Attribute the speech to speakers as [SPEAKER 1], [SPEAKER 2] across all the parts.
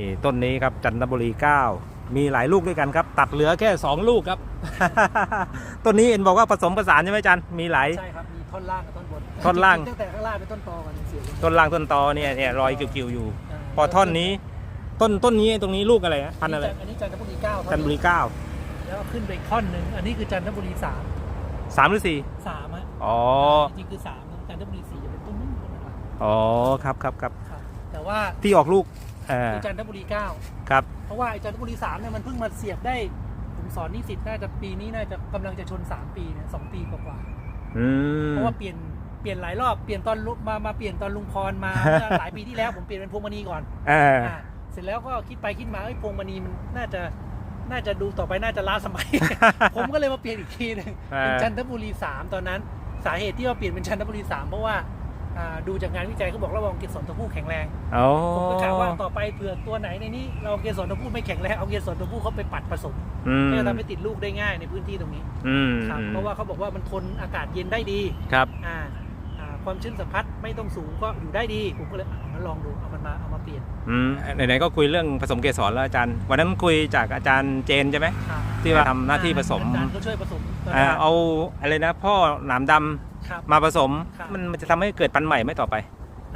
[SPEAKER 1] นี่ต้นนี้ครับจันทบุรี 9 มีหลายลูกด้วยกันครับ ตัดเหลือแค่ 2 ลูกครับ ต้นนี้เอ็นบอกว่าผสมผสานใช่ไหมจันมีหลาย
[SPEAKER 2] ใช่ครับ มีท่อนล่างกับท่อนบน
[SPEAKER 1] ท่อนล่าง
[SPEAKER 2] ตั้งแต่ข้างล่างเป็นต้นตอก่อนเสียบ
[SPEAKER 1] ต้นล่างต้นตอเนี่ยเนี่ยรอยกิวๆอยู่าพอท่อนนี้ ต้นต้นนี้ตรงนี้ลูกอะไรฮะพันธุ์อะไร
[SPEAKER 2] อันนี้จันทบุรีเก้า
[SPEAKER 1] จันทบุรี
[SPEAKER 2] แล้วก็ขึ้นไปอีกท่อนหนึ่งอันนี้คือจันทบุรีสาม
[SPEAKER 1] 9 3หรือ
[SPEAKER 2] สามอะ
[SPEAKER 1] 4อ๋อ
[SPEAKER 2] จริงๆคือสามนะจันทบุรีสี่จะเป็นต้นนู้นนะครับ
[SPEAKER 1] อ๋อครับครับครับ
[SPEAKER 2] ครับ แต่ว่า
[SPEAKER 1] ที่ออกลูกเอ่า
[SPEAKER 2] คือจันทบุรีเก้า
[SPEAKER 1] ครับ
[SPEAKER 2] เพราะว่าไอ้จันทบุรีสามเนี่ยมันเพิ่งมาเสียบได้ ผมสอนนิสิตน่าจะปีนี้น่าจะกำลังจะชนสามปีเนี่ยสองปีกว่าๆ
[SPEAKER 1] อืม
[SPEAKER 2] เพราะว่าเปลี่ยนเปลี่ยนหลายรอบเปลี่ยนตอนลุมามาเปลี่ยนตอนลุงพรมาเมื่อหลายปีที่แล้วผมเปลี่ยนเป็นพวงมณีก่อน
[SPEAKER 1] เออ
[SPEAKER 2] อ่าเสร็จแล้วก็คิดไปคิดมาเอ้ยพวงมณีมันน่าจะน่าจะดูต่อไปน่าจะล้าสมัย ผมก็เลยมาเปลี่ยนอีกทีหนึง
[SPEAKER 1] อ่า
[SPEAKER 2] เป็นจันทบุรีสามตอนนั้น สาเหตุที่ว่าเปลี่ยนเป็นจันทบุรีสามเพราะว่าอ่า ดูจากงานวิจัยเขาบอกระวังเกสรตัวผู้แข็งแรง
[SPEAKER 1] อ๋อ
[SPEAKER 2] ผมก็กะว่าต่อไปเผื่อตัวไหนในนี้เราเกสรตัวผู้ไม่แข็งแรงเอาเกสรตัวผู้เขาไปปัดผสม
[SPEAKER 1] อืม
[SPEAKER 2] ก็จะทำให้ติดลูกได้ง่ายในพื้นที่ตรงนี้
[SPEAKER 1] อืม
[SPEAKER 2] ครับเพราะว่าเขาบอกว่ามันทนอากาศเย็นได้ดี
[SPEAKER 1] ครับ
[SPEAKER 2] อ่าอ่าความชื้นสัมผัสไม่ต้องสูงก็อยู่ได้ดีผมก็เลยอะงั้นลองดูเอามันมาเอามาเปลี่ยน
[SPEAKER 1] อืมไหนๆก็คุยเรื่องผสมเกสรแล้วอาจารย์ วันนั้นคุยจากอาจารย์เจนใช่ไหม
[SPEAKER 2] ครับ
[SPEAKER 1] ที่ว่าทำหน้าที่ผสม
[SPEAKER 2] อาจารย์ก็ช่วยผสมต อน
[SPEAKER 1] อ่า
[SPEAKER 2] นั้น
[SPEAKER 1] เอาอะไรนะ พ่อหนามดำ
[SPEAKER 2] ครับ
[SPEAKER 1] มาผสม
[SPEAKER 2] ครับ
[SPEAKER 1] มันมันจะทำให้เกิดพันธุ์ใหม่ไหมต่อไป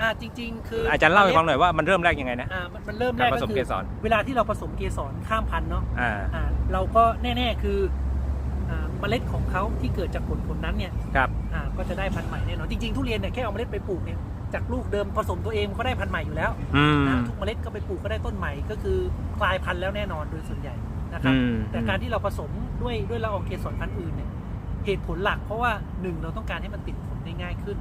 [SPEAKER 2] อ่าจริง ๆ คือ
[SPEAKER 1] อา
[SPEAKER 2] อา
[SPEAKER 1] จารย์เล่าให้ฟังหน่อยว่ามันเริ่มแรกยังไงนะ
[SPEAKER 2] อ่ามันมันเริ่มแร
[SPEAKER 1] การ
[SPEAKER 2] ก
[SPEAKER 1] ผ
[SPEAKER 2] ก็
[SPEAKER 1] สม
[SPEAKER 2] คื
[SPEAKER 1] เก
[SPEAKER 2] อ
[SPEAKER 1] สร
[SPEAKER 2] เวลาที่เราผสมเกสรข้ามพันธุ์เนาะ
[SPEAKER 1] อ่า
[SPEAKER 2] อ่าเราก็แน่ๆคืออ่าเมล็ดของเขาที่เกิดจากผลผลนั้นเนี่ย
[SPEAKER 1] ครับ
[SPEAKER 2] อ่าก็จะได้พันธุ์ใหม่แน่นอนจริงๆทุเรียนเนี่ยแค่เอาเมล็ดไปปลูกเนี่ยจากลูกเดิมผสมตัวเองมันก็ได้พันธุ์ใหม่อยู่แล้ว
[SPEAKER 1] อืม
[SPEAKER 2] นะทุกเมล็ดก็ไปปลูกก็ได้ต้นใหม่ก็คือกลายพันธุ์แล้วแน่นอนโดยส่วนใหญ่ นะครับ
[SPEAKER 1] อืม
[SPEAKER 2] แต่การที่เราผสมด้วยด้วยละอองเกสรพันธุ์อื่นเนี่ยเหตุผลหลักเพราะว่าหนึ่งเราต้องการให้มันติดผลได้ง่ายขึ้น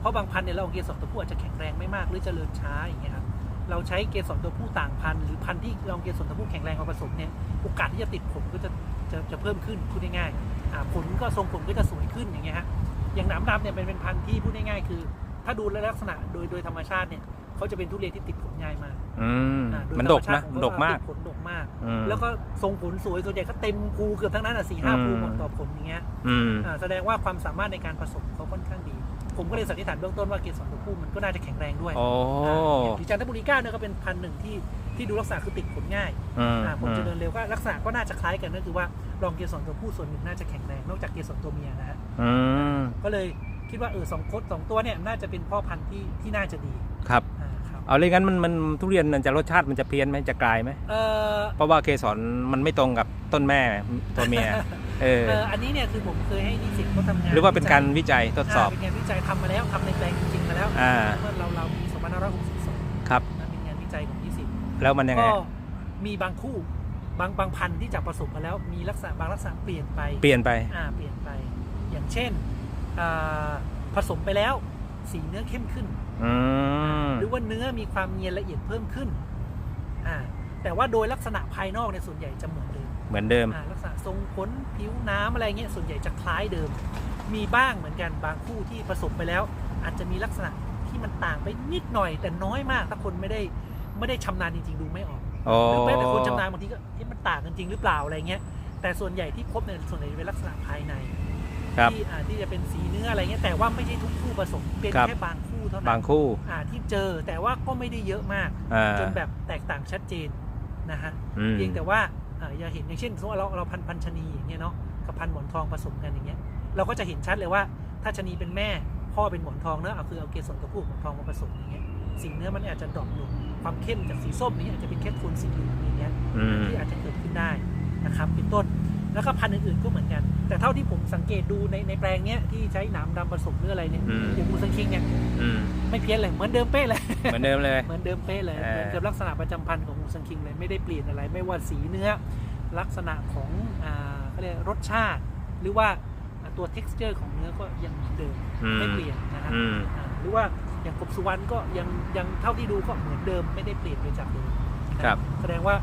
[SPEAKER 2] เพราะบางพันธุ์เนี่ยละอองเกสรตัวผู้อาจจะแข็งแรงไม่มากหรือเจริญช้าอย่างเงี้ยครับเราใช้เกสรตัวผู้ต่างพันธุ์หรือพันธุ์ที่ละอองเกสรตัวผู้แข็งแรงมาผสมเนี่ยโอกาสที่จะติดผลก็จะจะจะเพิ่มขึ้นพูดง่ายๆอ่าผลก็ทรงผลก็จะสวยขึ้นอย่างเงี้ยฮะอย่างหนามดำเนี่ยเป็นเป็นพันธุ์ที่พูดง่ายๆคือ ถ้าดูลักษณะโดยโดยธรรมชาติเนี่ย เขาจะเป็นทุเรียนที่ติดผลง่ายมาก
[SPEAKER 1] อืม
[SPEAKER 2] อ่าโย
[SPEAKER 1] มัน
[SPEAKER 2] ธร
[SPEAKER 1] ด
[SPEAKER 2] ร
[SPEAKER 1] ก
[SPEAKER 2] ชา
[SPEAKER 1] นะ
[SPEAKER 2] ติ
[SPEAKER 1] มันดกมาก
[SPEAKER 2] ติผลดกมาก
[SPEAKER 1] อืม
[SPEAKER 2] แล้วก็ทรงผลสวยส่วนใหญ่ก็เต็มภูเกือบทั้งนั้นอะสี่ห้า
[SPEAKER 1] อืม
[SPEAKER 2] ภูหมดต่อผลอย่างเงี้ย
[SPEAKER 1] อืม
[SPEAKER 2] อ่าแสดงว่าความสามารถในการผสมเขาค่อนข้างดี ผมก็เลยสันนิษฐานเบื้องต้นว่าเกสรตัวผู้มันก็น่าจะแข็งแรงด้วย
[SPEAKER 1] โอ้
[SPEAKER 2] อ่าอย่างที่จันทบุรีก้าเนี่ยก็เป็นพันธุ์หนึ่งที่ที่ดูลักษณะคือติดผลง่าย
[SPEAKER 1] อืม
[SPEAKER 2] อ่าผลเจริญเร็วก็ลักษณะก็น่าจะคล้ายกันนั่นคือว่ารองเกสรตัวผู้ส่วนหนึ่งน่าจะแข็งแรงนอกจากเกสรตัวเมียนะฮะ
[SPEAKER 1] อืม
[SPEAKER 2] ก็เลยคิดว่าเออสองโคดสองตัวเนี่ยน่าจะเป็นพ่อพันธุ์ที่ที่น่าจะดี
[SPEAKER 1] ครับ
[SPEAKER 2] อ่าครับ
[SPEAKER 1] เอาเลยงั้นมันมันทุเรียนมันจะรสชาติมันจะเพี้ยนไหมจะกลายไหม
[SPEAKER 2] เออ
[SPEAKER 1] เพราะว่าเกสรมันไม่ตรงกับต้นแม่ตัวเมียเออ
[SPEAKER 2] เอออันนี้เนี่ยคือผมเคยให้นิสิตเขาทำงาน
[SPEAKER 1] หรือว่าเป็นการวิจัยทดสอบา
[SPEAKER 2] เป็นงานวิจัยทำมาแล้วทำในแปลงจริงๆมาแล้ว
[SPEAKER 1] อ่า
[SPEAKER 2] เมื่อเราเราปี2562
[SPEAKER 1] ครับ
[SPEAKER 2] นะเป็นงานวิจัยของนิสิต
[SPEAKER 1] แล้วมันยังไง
[SPEAKER 2] ก็มีบางคู่บางบางพันธุ์ที่จะผสมมาแล้วมีลักษณะบางลักษณะเปลี่ยนไป
[SPEAKER 1] เปลี่ยนไป
[SPEAKER 2] อ่าเปลี่ยนไป อย่างเช่นอ่าผสมไปแล้วสีเนื้อเข้มขึ้น
[SPEAKER 1] อืม
[SPEAKER 2] หรือว่าเนื้อมีความเนียนละเอียดเพิ่มขึ้นอ่าแต่ว่าโดยลักษณะภายนอกในยส่วนใหญ่จะเหมือนเดิม
[SPEAKER 1] เหมือนเดิม
[SPEAKER 2] อ่าลักษณะทรงขนผิวน้ำอะไรเงี้ยส่วนใหญ่จะคล้ายเดิม มีบ้างเหมือนกันบางคู่ที่ผสมไปแล้ว อาจจะมีลักษณะที่มันต่างไปนิดหน่อย แต่น้อยมากถ้าคนไม่ได้ไม่ได้ชำนาญจริงๆดูไม่ออก
[SPEAKER 1] โอ้
[SPEAKER 2] หรือแม้แต่คนชำนาญบางทีก็ที่มันต่างกันจริงหรือเปล่าอะไรเงี้ยแต่ส่วนใหญ่ที่พบเนี่ยส่วนใหญ่เป็นลักษณะภายใน
[SPEAKER 1] ครับ
[SPEAKER 2] ที่อ่าที่จะเป็นสีเนื้ออะไรเงี้ยแต่ว่าไม่ใช่ทุกคู่ผสมเป็น
[SPEAKER 1] ครับ
[SPEAKER 2] แค่บางคู่ เท่า
[SPEAKER 1] บา
[SPEAKER 2] นั้
[SPEAKER 1] ง
[SPEAKER 2] น
[SPEAKER 1] คู่
[SPEAKER 2] อ่าที่เจอแต่ว่าก็ไม่ได้เยอะมาก
[SPEAKER 1] อ่า
[SPEAKER 2] จนแบบแตกต่างชัดเจนนะฮะ
[SPEAKER 1] อืม
[SPEAKER 2] เพียงแต่ว่าอ่าอย่าเห็นอย่างเช่นสมมติว่าเราเราพันธุ์พันธุ์ชะนีอย่างเงี้ยเนาะกับพันธุ์หมอนทองผสมกันอย่างเงี้ยเราก็จะเห็นชัดเลยว่า ถ้าชะนีเป็นแม่พ่อเป็นหมอนทองเนอะเอาคือเอาเกสรตัวผู้กับหมอนทองมาผสมอย่างเงี้ยสีเนื้อมันอาจจะดรอปลงความเข้มจากสีส้มนี้อาจจะเป็นแค่โทนสีเหลืองอย่างเงี้ย
[SPEAKER 1] อืม
[SPEAKER 2] ที่อาจจะเกิดขึ้นได้นะครับเป็นต้น แล้วก็พันธุ์อื่นๆก็เหมือนกัน แต่เท่าที่ผมสังเกตดูในในแปลงเนี้ยที่ใช้หนามดำผสมหรืออะไรเนี่ย
[SPEAKER 1] อืม
[SPEAKER 2] อย่างมูซังคิงเนี่ย
[SPEAKER 1] อืม
[SPEAKER 2] ไม่เพี้ยนเลยเหมือนเดิมเป๊ะเลย
[SPEAKER 1] เหมือนเดิมเลย
[SPEAKER 2] เหมือนเดิมเป๊ะเลย
[SPEAKER 1] เออ
[SPEAKER 2] เหมือนกับลักษณะประจำพันธุ์ของมูซังคิงเลยไม่ได้เปลี่ยนอะไรไม่ว่าสีเนื้อ ลักษณะของอ่าเขาเรียกรสชาติ หรือว่าอ่าตัว t e x t อร์ของเนื้อก็ยังเหมือนเดิม
[SPEAKER 1] อืม
[SPEAKER 2] ไม่เปลี่ยนนะฮะ
[SPEAKER 1] อืม
[SPEAKER 2] อ่าหรือว่าอย่างกบสุวรรณก็ยังยังเท่าที่ดูก็เหมือนเดิมไม่ได้เปลี่ยนไปจากเดิม
[SPEAKER 1] ครับ
[SPEAKER 2] แสดงว่า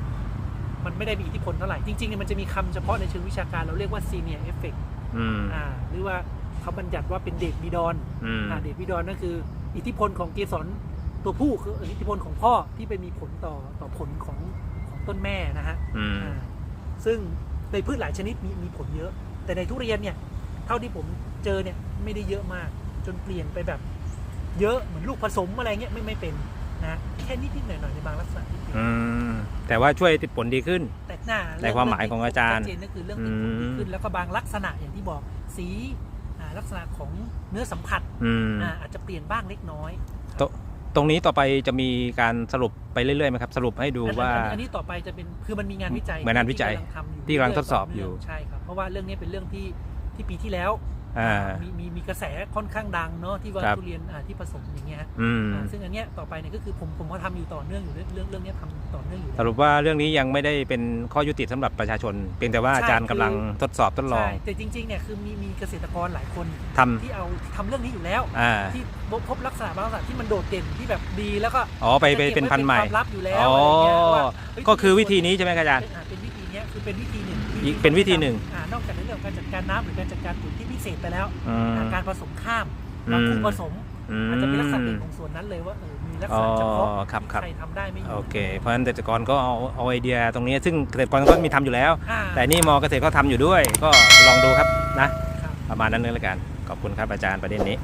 [SPEAKER 2] มันไม่ได้มีอิทธิพลเท่าไหร่ จริงๆเนี่ยมันจะมีคำเฉพาะในเชิงวิชาการเราเรียกว่า senior effect
[SPEAKER 1] อืม
[SPEAKER 2] อ่าหรือว่าเขาบัญญัติว่าเป็นเดทบิดอน
[SPEAKER 1] อืม
[SPEAKER 2] อ่าเดทบิดอนนั่นคือ อิทธิพลของเกสรตัวผู้คืออิทธิพลของพ่อที่ไปมีผลต่อต่อผลของของต้นแม่นะฮะ
[SPEAKER 1] อืม
[SPEAKER 2] อ่าซึ่งในพืชหลายชนิดมีมีผลเยอะ แต่ในทุเรียนเนี่ย เท่าที่ผมเจอเนี่ยไม่ได้เยอะมาก จนเปลี่ยนไปแบบ เยอะเหมือนลูกผสมอะไรเงี้ยไม่ไม่เป็น นะแค่นิดนิดๆหน่อยหน่อยๆในบางลักษณะที่เปลี่ยน
[SPEAKER 1] อืมแต่ว่าช่วยติดผลดีขึ้น
[SPEAKER 2] แต่หน้า
[SPEAKER 1] ในความหมายของอาจารย์
[SPEAKER 2] ชัดเจนก็คือเรื่องติดผลดีขึ้น แล้วก็บางลักษณะอย่างที่บอกสีอ่าลักษณะของเนื้อสัมผัส
[SPEAKER 1] อืม
[SPEAKER 2] อ่าอาจจะเปลี่ยนบ้างเล็กน้อย
[SPEAKER 1] ตรงนี้ต่อไปจะมีการสรุปไปเรื่อยๆไหมครับ สรุปให้ดู
[SPEAKER 2] อัน
[SPEAKER 1] ว่า
[SPEAKER 2] อันอันนี้ต่อไปจะเป็นคือมันมีงานวิจัย
[SPEAKER 1] เหมือนงานวิจัย
[SPEAKER 2] ที่กำลังทำอยู่
[SPEAKER 1] ที่กำลังทดสอบ
[SPEAKER 2] เรื่
[SPEAKER 1] อยู่
[SPEAKER 2] ๆใช่ครับเพราะว่าเรื่องนี้เป็นเรื่องที่ที่ปีที่แล้ว
[SPEAKER 1] อ่า
[SPEAKER 2] มีมีมีกระแสค่อนข้างดังเนาะที่ว่า
[SPEAKER 1] ครับ
[SPEAKER 2] ทุเรียนอ่าที่ผสมอย่างเงี้ย
[SPEAKER 1] อืม
[SPEAKER 2] อ่าซึ่งอันเนี้ยต่อไปเนี่ยก็คือผมผมก็ทำอยู่ต่อเนื่องอยู่เรื่องเรื่องเรื่องเนี้ยทำต่อเนื่องอยู่
[SPEAKER 1] ส
[SPEAKER 2] แล้ว
[SPEAKER 1] รุปว่าเรื่องนี้ยังไม่ได้เป็นข้อยุติสำหรับประชาชน เพียงแต่ว่า
[SPEAKER 2] ใช่
[SPEAKER 1] อาจารย์กำลังทดสอบทดลอง
[SPEAKER 2] ใช่แต่จริงๆเนี่ยคือมีมีเกษตรกรหลายคน
[SPEAKER 1] ทำ
[SPEAKER 2] ที่เอาทำเรื่องนี้อยู่แล้ว
[SPEAKER 1] อ่า
[SPEAKER 2] ที่พบลักษณะบางลักษณะที่มันโดดเด่นที่แบบดีแล้วก็
[SPEAKER 1] อ๋อไปไป
[SPEAKER 2] จะก็บ
[SPEAKER 1] เป็น
[SPEAKER 2] ไว้
[SPEAKER 1] พันธุ์ใหม่
[SPEAKER 2] ความลับอยู่แล้ว
[SPEAKER 1] อ๋อ
[SPEAKER 2] อะไรเงี้ยว่าเฮ้ย
[SPEAKER 1] ก็คือวิธีนี้ใช่ไหมครับอาจารย์
[SPEAKER 2] อ่าเป็นวิธีเนี้ยคือเป็นวิธีหนึ่งที่
[SPEAKER 1] อีกเป็นวิธีหนึ่ง
[SPEAKER 2] อ่านอกจากในเรื่องของการจัดการน้ำหรือการจัดการปุ๋ยที่พิเศษไปแล้ว
[SPEAKER 1] อืม
[SPEAKER 2] อ่าการผสมข้าม
[SPEAKER 1] อืม
[SPEAKER 2] บางคู่ผสม
[SPEAKER 1] อืม
[SPEAKER 2] อาจจะเป็นลักษณะเด่นของส่วนนั้นเลยว่าเออมีลักษณะเฉพาะ
[SPEAKER 1] อ๋อครับ
[SPEAKER 2] ที่
[SPEAKER 1] ครับ
[SPEAKER 2] ใครทำได้ไม่มี
[SPEAKER 1] โอเค เพราะฉะนั้นเกษตรกรก็เอาเอาไอเดียตรงนี้ ซึ่งเกษตรกรก็มีทำอยู่แล้ว
[SPEAKER 2] อ่า
[SPEAKER 1] แต่นี่มอเกษตรก็ทำอยู่ด้วย ก็ลองดูครับนะ
[SPEAKER 2] ครับ
[SPEAKER 1] ประมาณนั้นเลยละกัน ขอบคุณครับอาจารย์ประเด็นนี้